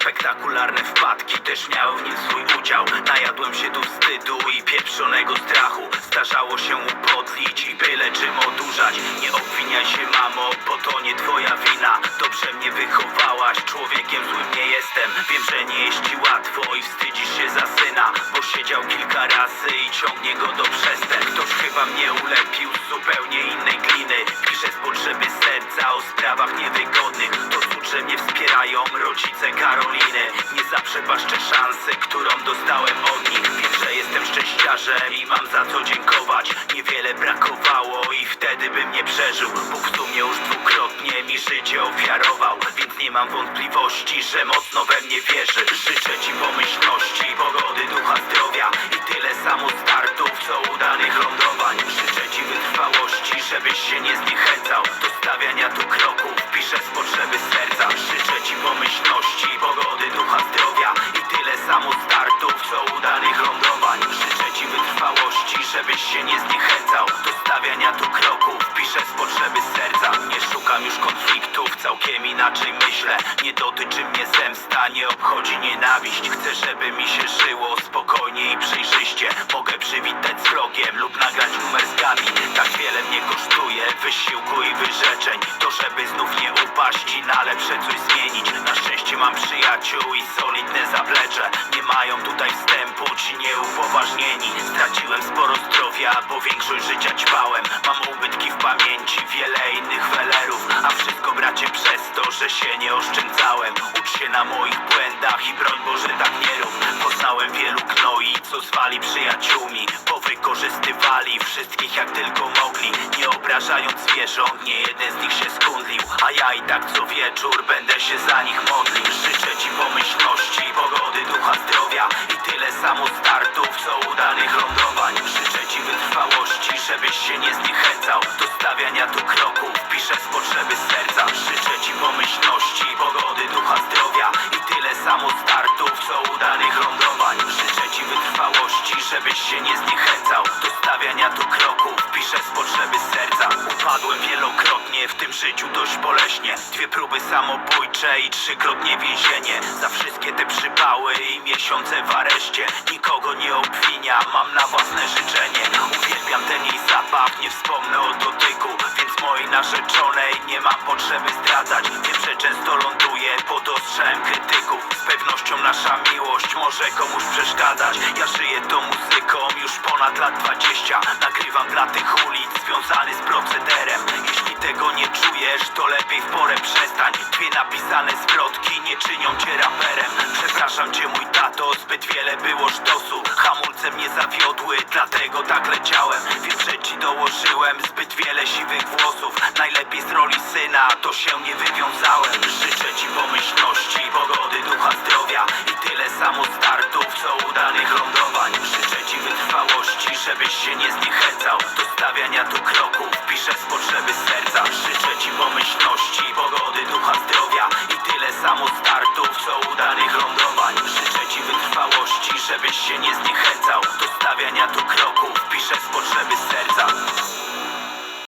Spektakularne wpadki też miały w nim swój udział. Najadłem się tu wstydu i pieprzonego strachu. Zdarzało się upodlić i byle czym odurzać. Nie obwiniaj się mamo, bo to nie twoja wina. Dobrze mnie wychowałaś, człowiekiem złym nie jestem. Wiem, że nie jest ci łatwo i wstydzisz się za syna Bo siedział kilka razy i ciągnie go do przestępstw Ktoś chyba mnie ulepił zupełnie innej gliny. Piszę z potrzeby serca o sprawach niewygodnych. To cud, mnie wspierają rodzice Karoliny. Nie zaprzepaszczę szansy, którą dostałem od nich. Wiem, że jestem szczęściarzem i mam za co dziękować. Niewiele brakowało i wtedy bym nie przeżył Bóg w sumie już dwukrotnie mi życie ofiarował. Więc nie mam wątpliwości, że mocno we mnie wierzy. Życzę ci pomyślności, pogody, ducha, zdrowia I tyle samo startów, co żebyś się nie zniechęcał. Do stawiania tu kroków, piszę z potrzeby serca. Życzę ci pomyślności, pogody, ducha, zdrowia I tyle samo startów, co udanych lądowań. Życzę ci wytrwałości, żebyś się nie zniechęcał. Do stawiania tu kroków, piszę z potrzeby serca. Nie szukam już konfliktów, całkiem inaczej myślę. Nie dotyczy mnie zemsta, nie obchodzi nienawiść. Chcę, żeby mi się żyło spokojnie i przejrzyście. Mogę przywitać z wrogiem lub nagrać numer wysiłku i wyrzeczeń. To żeby znów nie upaść i na lepsze coś zmienić. Na szczęście mam przyjaciół i solidne zaplecze. Nie mają tutaj wstępu ci nieupoważnieni. Straciłem sporo zdrowia, bo większość życia ćpałem. Mam ubytki w pamięci, wiele innych welerów. A wszystko bracie przez to, że się nie oszczędzałem. Ucz się na moich błędach i broń Boże tak nie rób. Poznałem wielu gnoi, co zwali przyjaciółmi Powykorzystywali wszystkich jak tylko mogli Nie obrażając zwierząt, nie jeden z nich się skundlił A ja i tak co wieczór będę się za nich modlił. Życzę ci pomyślności, pogody, ducha, zdrowia I tyle samo startów, co udanych lądowań Życzę ci wytrwałości, żebyś się nie zniechęcał żebyś się nie zniechęcał. Do stawiania tu kroków, piszę z potrzeby serca. Upadłem wielokrotnie, w tym życiu dość boleśnie. Dwie próby samobójcze i trzykrotnie więzienie. Za wszystkie te przypały i miesiące w areszcie. Nikogo nie obwinia, mam na własne życzenie. Uwielbiam ten narzeczonej. Nie mam potrzeby zdradzać. Wiem, że często ląduję pod ostrzałem krytyków. Z pewnością nasza miłość może komuś przeszkadzać. Ja żyję tą muzyką już ponad lat 20 Nagrywam dla tych ulic związany z procederem. Jeśli tego nie czujesz, to lepiej w porę przestań. Dwie napisane zwrotki nie czynią cię raperem. Przepraszam cię mój tato, zbyt wiele było sztosu. Hamulce mnie zawiodły, dlatego tak leciałem. Wiem, że ci dołożyłem zbyt wiele siwych włosów na to się nie wywiązałem. Życzę ci pomyślności, pogody, ducha, zdrowia I tyle samo startów, co udanych lądowań. Życzę ci wytrwałości, żebyś się nie zniechęcał. Do stawiania tu kroków, piszę z potrzeby serca. Życzę ci pomyślności, pogody, ducha, zdrowia I tyle samo startów, co udanych lądowań. Życzę ci wytrwałości, żebyś się nie zniechęcał.